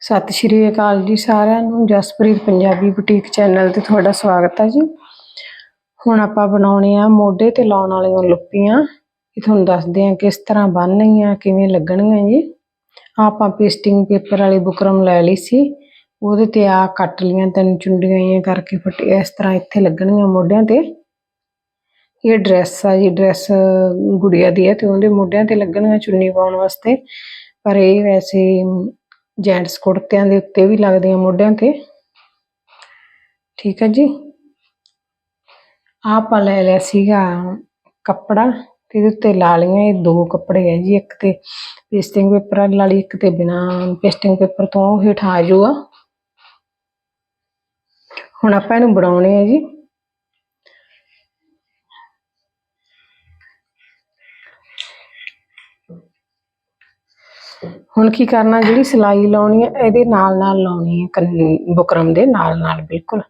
ਸਤਿ ਸ਼੍ਰੀ ਅਕਾਲ ਜੀ ਸਾਰਿਆਂ ਨੂੰ, ਜਸਪ੍ਰੀਤ ਪੰਜਾਬੀ ਬੁਟੀਕ ਚੈਨਲ ਤੇ ਤੁਹਾਡਾ ਸਵਾਗਤ ਹੈ ਜੀ। ਹੁਣ ਆਪਾਂ ਬਣਾਉਣੇ ਆ ਮੋਢੇ ਤੇ ਲਾਉਣ ਵਾਲੀਆਂ ਲੁੱਪੀਆਂ। ਇਹ ਤੁਹਾਨੂੰ ਦੱਸਦੇ ਆ ਕਿਸ ਤਰ੍ਹਾਂ ਬਣਨਗੀਆਂ ਕਿਵੇਂ ਲੱਗਣਗੀਆਂ ਜੀ। ਆਪਾਂ ਪੇਸਟਿੰਗ ਪੇਪਰ ਵਾਲੀ ਬੁਕਰਮ ਲੈ ਲਈ ਸੀ। ਉਹਦੇ ਤੇ ਆ ਕੱਟ ਲੀਆਂ, ਤਿੰਨ ਚੁੰਡੀਆਂ ਇਹ ਕਰਕੇ ਫਟ, ਇਸ ਤਰ੍ਹਾਂ ਇੱਥੇ ਲੱਗਣਗੀਆਂ ਮੋਢਿਆਂ ਤੇ। ਇਹ ਡਰੈਸ ਆ ਜੀ, ਡਰੈਸ ਗੁੜੀਆ ਦੀ ਹੈ ਤੇ ਉਹਦੇ ਮੋਢਿਆਂ ਤੇ ਲੱਗਣਗੀਆਂ ਚੁੰਨੀ ਪਾਉਣ ਵਾਸਤੇ। ਪਰ ਇਹ ਵੈਸੇ ਜੈਂਟਸ ਕੁੜਤਿਆਂ ਦੇ ਉੱਤੇ ਵੀ ਲੱਗਦੀਆਂ ਮੋਢਿਆਂ ਤੇ। ਠੀਕ ਹੈ ਜੀ। ਆਹ ਆਪਾਂ ਲੈ ਲਿਆ ਸੀਗਾ ਕੱਪੜਾ ਤੇ ਇਹਦੇ ਉੱਤੇ ਲਾ ਲਈਆਂ ਇਹ ਦੋ ਕੱਪੜੇ ਹੈ ਜੀ, ਇੱਕ ਤੇ ਪੇਸਟਿੰਗ ਪੇਪਰ ਵਾਲੀ ਲਾ ਲਈ ਇੱਕ ਤੇ ਬਿਨਾ ਪੇਸਟਿੰਗ ਪੇਪਰ ਤੋਂ ਉਹ ਹੇਠਾਂ ਆ ਜਾਊਗਾ ਹੁਣ ਆਪਾਂ ਇਹਨੂੰ ਬਣਾਉਣੇ ਆ ਜੀ। ਹੁਣ ਕੀ ਕਰਨਾ, ਜਿਹੜੀ ਸਿਲਾਈ ਲਾਉਣੀ ਹੈ, ਇਹਦੇ ਨਾਲ ਨਾਲ ਲਾਉਣੀ ਹੈ ਕੰਨ- ਬੁਕਰਮ ਦੇ ਨਾਲ ਨਾਲ, ਬਿਲਕੁਲ।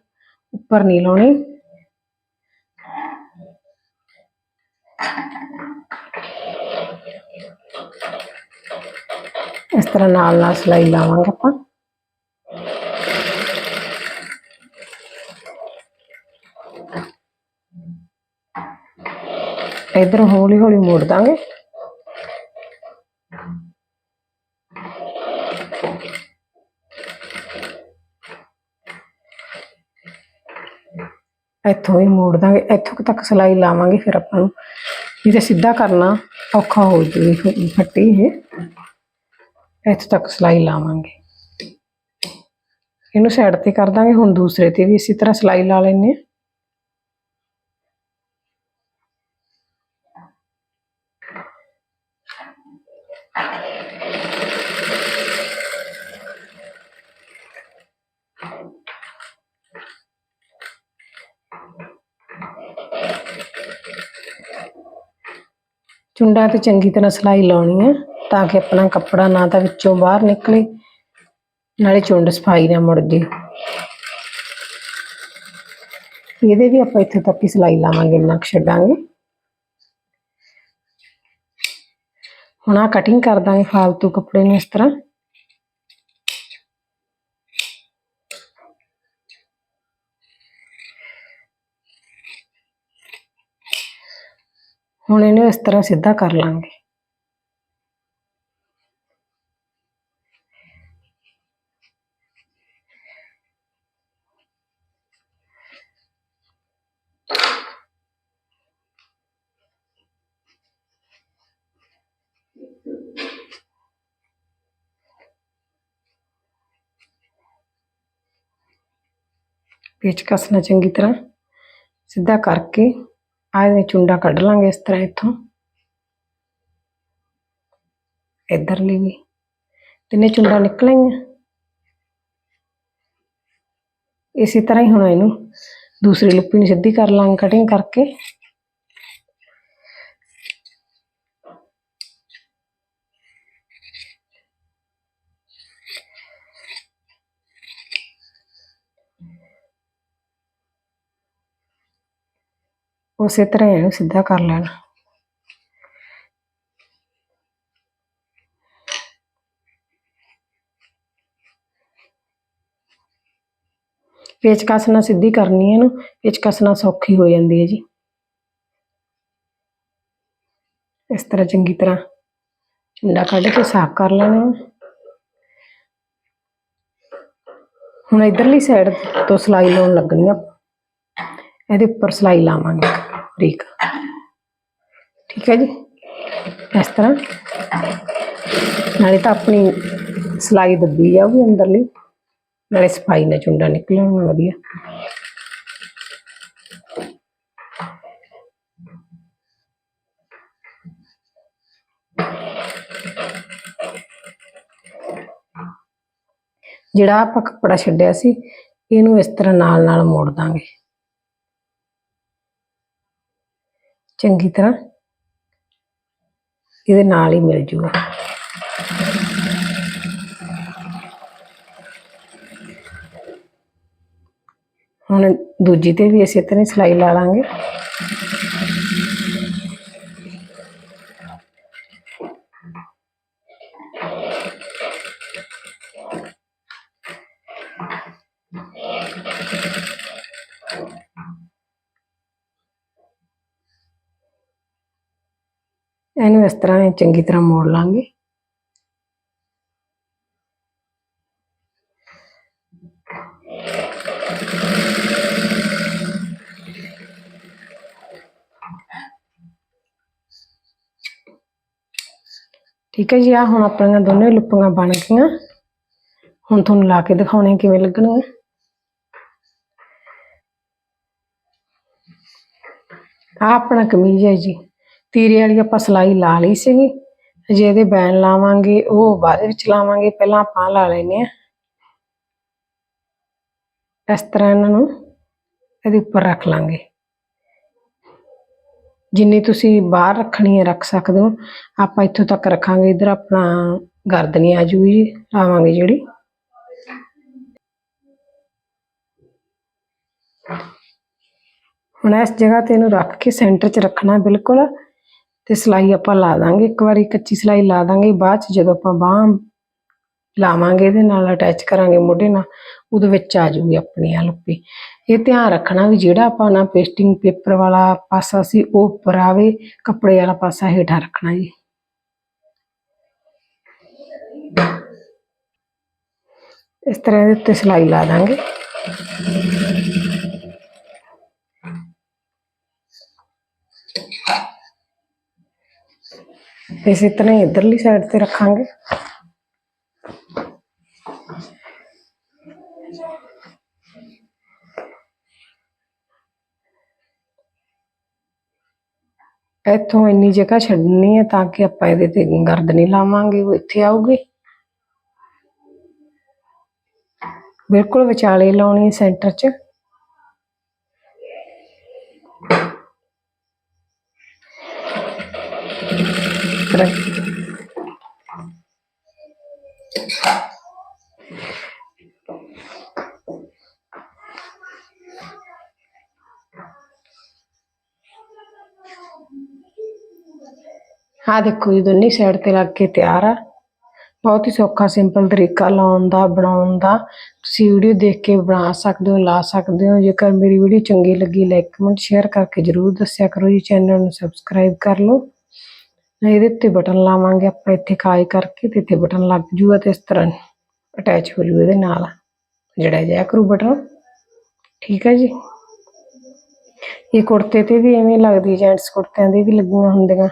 ਉੱਪਰ ਨਹੀਂ ਲਾਉਣੀ। ਇਸ ਤਰ੍ਹਾਂ ਨਾਲ ਨਾਲ ਸਿਲਾਈ ਲਾਵਾਂਗੇ ਆਪਾਂ। ਇਧਰ ਹੌਲੀ ਹੌਲੀ ਮੋੜ ਦਾਂਗੇ। ਇੱਥੋਂ ਹੀ ਮੋੜ ਦਾਂਗੇ, ਇੱਥੋਂ ਕੁ ਤੱਕ ਸਿਲਾਈ ਲਾਵਾਂਗੇ ਫਿਰ ਆਪਾਂ ਨੂੰ। ਨਹੀਂ ਤੇ ਸਿੱਧਾ ਕਰਨਾ ਔਖਾ ਹੋ ਜੂਗੀ ਫੱਟੀ ਇਹ ਇੱਥੋਂ ਤੱਕ ਸਿਲਾਈ ਲਾਵਾਂਗੇ। ਇਹਨੂੰ ਸਾਈਡ ਤੇ ਕਰ ਦਾਂਗੇ, ਹੁਣ ਦੂਸਰੇ ਤੇ ਵੀ ਇਸੇ ਤਰ੍ਹਾਂ ਸਿਲਾਈ ਲਾ ਲੈਣੇ ਚੁੰਡਾ ਤੇ ਚੰਗੀ ਤਰ੍ਹਾਂ ਸਿਲਾਈ ਲਾਉਣੀ ਹੈ ਤਾਂ ਕਿ ਆਪਣਾ ਕੱਪੜਾ ਨਾ ਤਾਂ ਵਿੱਚੋਂ ਬਾਹਰ ਨਿਕਲੇ, ਨਾਲੇ ਚੁੰਡ ਸਫ਼ਾਈ ਨਾ ਮੁੜ ਜੇ। ਇਹਦੇ ਵੀ ਆਪਾਂ ਇੱਥੇ ਤੱਕ ਹੀ ਸਿਲਾਈ ਲਾਵਾਂਗੇ, ਇੰਨਾ ਕੁ ਛੱਡਾਂਗੇ। ਹੁਣ ਆ ਕਟਿੰਗ ਕਰ ਦਾਂਗੇ ਫਾਲਤੂ ਕੱਪੜੇ ਨੂੰ ਇਸ ਤਰ੍ਹਾਂ। ਹੁਣ ਇਹਨੂੰ ਇਸ ਤਰ੍ਹਾਂ ਸਿੱਧਾ ਕਰ ਲਾਂਗੇ। ਪੇਚਕਸ ਨਾਲ ਚੰਗੀ ਤਰ੍ਹਾਂ ਸਿੱਧਾ ਕਰਕੇ ਆਹ ਚੁੰਡਾ ਕੱਢ ਲਾਂਗੇ ਇਸ ਤਰ੍ਹਾਂ ਇੱਥੋਂ। ਇੱਧਰ ਲਈ ਵੀ। ਤਿੰਨੇ ਚੁੰਡਾ ਨਿਕਲਣਗੀਆਂ ਇਸੇ ਤਰ੍ਹਾਂ ਹੀ ਹੁਣ ਇਹਨੂੰ ਦੂਸਰੀ ਲੁੱਪੀ ਨੂੰ ਸਿੱਧੀ ਕਰ ਲਾਂਗੇ ਕਟਿੰਗ ਕਰਕੇ। ਉਸੇ ਤਰ੍ਹਾਂ ਇਹਨੂੰ ਸਿੱਧਾ ਕਰ ਲੈਣਾ। ਪੇਚਕਸ ਨਾਲ ਸਿੱਧੀ ਕਰਨੀ ਹੈ ਇਹਨੂੰ ਪੇਚਕਸ ਨਾਲ ਸੌਖੀ ਹੋ ਜਾਂਦੀ ਹੈ ਜੀ। ਇਸ ਤਰ੍ਹਾਂ ਚੰਗੀ ਤਰ੍ਹਾਂ ਚੁੰਡਾ ਕੱਢ ਕੇ ਸਾਫ਼ ਕਰ ਲੈਣਾ। ਹੈ। ਹੁਣ ਇਧਰਲੀ ਸਾਈਡ ਤੋਂ ਸਿਲਾਈ ਲਾਉਣ ਲੱਗਣੀ ਆ। ਇਹਦੇ ਉੱਪਰ ਸਿਲਾਈ ਲਾਵਾਂਗੇ। ਬਰੀਕ ਠੀਕ ਹੈ ਜੀ? ਇਸ ਤਰ੍ਹਾਂ। ਨਾਲੇ ਤਾਂ ਆਪਣੀ ਸਿਲਾਈ ਦੱਬੀ ਜਾਊਗੀ ਅੰਦਰਲੀ। ਨਾਲੇ ਸਫ਼ਾਈ ਨਾਲ ਚੁੰਡਾ ਨਿਕਲਣਾ ਵਧੀਆ। ਜਿਹੜਾ ਆਪਾਂ ਕੱਪੜਾ ਛੱਡਿਆ ਸੀ, ਇਹਨੂੰ ਇਸ ਤਰ੍ਹਾਂ ਨਾਲ ਨਾਲ ਮੋੜ ਦਾਂਗੇ। ਚੰਗੀ ਤਰ੍ਹਾਂ ਇਹਦੇ ਨਾਲ ਹੀ ਮਿਲ ਜੂਗਾ। ਹੁਣ ਦੂਜੀ ਤੇ ਵੀ ਇਸੇ ਤਰ੍ਹਾਂ ਹੀ ਸਿਲਾਈ ਲਾ ਲਾਂਗੇ। ਇਹਨੂੰ ਇਸ ਤਰ੍ਹਾਂ ਹੀ ਚੰਗੀ ਤਰ੍ਹਾਂ ਮੋੜ ਲਾਂਗੇ। ਠੀਕ ਹੈ ਜੀ ਆ ਹੁਣ ਆਪਣੀਆਂ ਦੋਨੇ ਲੁੱਪੀਆਂ ਬਣ ਗਈਆਂ। ਹੁਣ ਤੁਹਾਨੂੰ ਲਾ ਕੇ ਦਿਖਾਉਣੇ ਕਿਵੇਂ ਲੱਗਣਗੀਆਂ। ਆ ਆਪਣਾ ਕਮੀਜ਼ ਹੈ ਜੀ। ਤੀਰੇ ਵਾਲੀ ਆਪਾਂ ਸਲਾਈ ਲਾ ਲਈ ਸੀਗੀ। ਜੇ ਇਹਦੇ ਬੈਨ ਲਾਵਾਂਗੇ, ਉਹ ਬਾਅਦ ਵਿੱਚ ਲਾਵਾਂਗੇ। ਪਹਿਲਾਂ ਆਪਾਂ ਲਾ ਲੈਨੇ ਆ ਇਸ ਤਰ੍ਹਾਂ ਇਹਨਾਂ ਨੂੰ ਇਹਦੇ ਉੱਪਰ ਰੱਖ ਲਾਂਗੇ। ਜਿੰਨੀ ਤੁਸੀਂ ਬਾਹਰ ਰੱਖਣੀ ਹੈ, ਰੱਖ ਸਕਦੇ ਹੋ। ਆਪਾਂ ਇੱਥੋਂ ਤੱਕ ਰੱਖਾਂਗੇ। ਇਧਰ ਆਪਣਾ ਗਰਦਨੀ ਆ ਜੂਗੀ ਜੀ। ਲਾਵਾਂਗੇ ਜਿਹੜੀ। ਹੁਣ ਇਸ ਜਗ੍ਹਾ ਤੇ ਇਹਨੂੰ ਰੱਖ ਕੇ ਸੈਂਟਰ 'ਚ ਰੱਖਣਾ ਬਿਲਕੁਲ। ਤੇ ਸਲਾਈ ਆਪਾਂ ਲਾ ਦਾਂਗੇ। ਇੱਕ ਵਾਰੀ ਕੱਚੀ ਸਲਾਈ ਲਾ ਦਾਂਗੇ। ਬਾਅਦ 'ਚ ਜਦੋਂ ਆਪਾਂ ਬਾਹ ਲਾਵਾਂਗੇ, ਇਹਦੇ ਨਾਲ ਅਟੈਚ ਕਰਾਂਗੇ ਮੋਢੇ ਨਾਲ, ਉਹਦੇ ਵਿੱਚ ਆ ਜੂਗੀ ਆਪਣੀ ਆ ਲੁੱਪੀ। ਇਹ ਧਿਆਨ ਰੱਖਣਾ ਵੀ ਜਿਹੜਾ ਆਪਾਂ ਨਾ ਪੇਸਟਿੰਗ ਪੇਪਰ ਵਾਲਾ ਪਾਸਾ ਸੀ, ਉਹ ਉੱਪਰ ਆਵੇ, ਕੱਪੜੇ ਵਾਲਾ ਪਾਸਾ ਹੇਠਾਂ ਰੱਖਣਾ ਜੀ। ਇਸ ਤਰ੍ਹਾਂ ਇਹਦੇ ਉੱਤੇ ਸਲਾਈ ਲਾ ਦਾਂਗੇ। ਇਸੇ ਤਰ੍ਹਾਂ ਹੀ ਇਧਰਲੀ ਸਾਈਡ ਤੇ ਰੱਖਾਂਗੇ। ਇੱਥੋਂ ਇੰਨੀ ਜਗ੍ਹਾ ਛੱਡਣੀ ਹੈ ਤਾਂ ਕਿ ਆਪਾਂ ਇਹਦੇ ਤੇ ਗਰਦ ਨਹੀਂ ਲਾਵਾਂਗੇ, ਉਹ ਇੱਥੇ ਆਊਗੀ। ਬਿਲਕੁਲ ਵਿਚਾਲੇ ਲਾਉਣੀ ਹੈ ਸੈਂਟਰ 'ਚ। ਤਰ੍ਹਾਂ ਆ ਦੇਖੋ ਜੀ, ਦੋਨੇ ਸਾਈਡ ਤੇ ਲੱਗ ਕੇ ਤਿਆਰ ਆ। ਬਹੁਤ ਹੀ ਸੌਖਾ ਸਿੰਪਲ ਤਰੀਕਾ ਲਾਉਣ ਦਾ, ਬਣਾਉਣ ਦਾ। ਤੁਸੀਂ ਵੀਡੀਓ ਦੇਖ ਕੇ ਬਣਾ ਸਕਦੇ ਹੋ, ਲਾ ਸਕਦੇ ਹੋ। ਜੇਕਰ ਮੇਰੀ ਵੀਡੀਓ ਚੰਗੀ ਲੱਗੀ ਲਾਈਕ ਕਮੈਂਟ ਸ਼ੇਅਰ ਕਰਕੇ ਜਰੂਰ ਦੱਸਿਆ ਕਰੋ ਜੀ। ਚੈਨਲ ਨੂੰ ਸਬਸਕ੍ਰਾਈਬ ਕਰ ਲਓ। ਇਹਦੇ ਉੱਤੇ ਬਟਨ ਲਾਵਾਂਗੇ ਆਪਾਂ, ਇੱਥੇ ਖਾਈ ਕਰਕੇ ਤੇ ਇੱਥੇ ਬਟਨ ਲੱਗ ਜੂਗਾ ਤੇ ਇਸ ਤਰ੍ਹਾਂ ਅਟੈਚ ਹੋ ਜੂ ਇਹਦੇ ਨਾਲ। ਜਿਹੜਾ ਜਾਇਆ ਕਰੂ ਬਟਨ। ਠੀਕ ਹੈ ਜੀ? ਇਹ ਕੁੜਤੇ ਤੇ ਵੀ ਐਵੇਂ ਲੱਗਦੀ ਜੈਂਟਸ ਕੁੜਤਿਆਂ ਦੇ ਵੀ ਲੱਗੀਆਂ ਹੁੰਦੀਆਂ।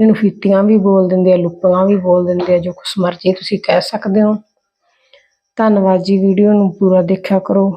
ਇਹਨੂੰ ਫੀਤੀਆਂ ਵੀ ਬੋਲ ਦਿੰਦੇ ਆ ਲੁੱਪੀਆਂ ਵੀ ਬੋਲ ਦਿੰਦੇ ਆ, ਜੋ ਕੁਛ ਮਰਜ਼ੀ ਤੁਸੀਂ ਕਹਿ ਸਕਦੇ ਹੋ। ਧੰਨਵਾਦ ਜੀ, ਵੀਡੀਓ ਨੂੰ ਪੂਰਾ ਦੇਖਿਆ ਕਰੋ।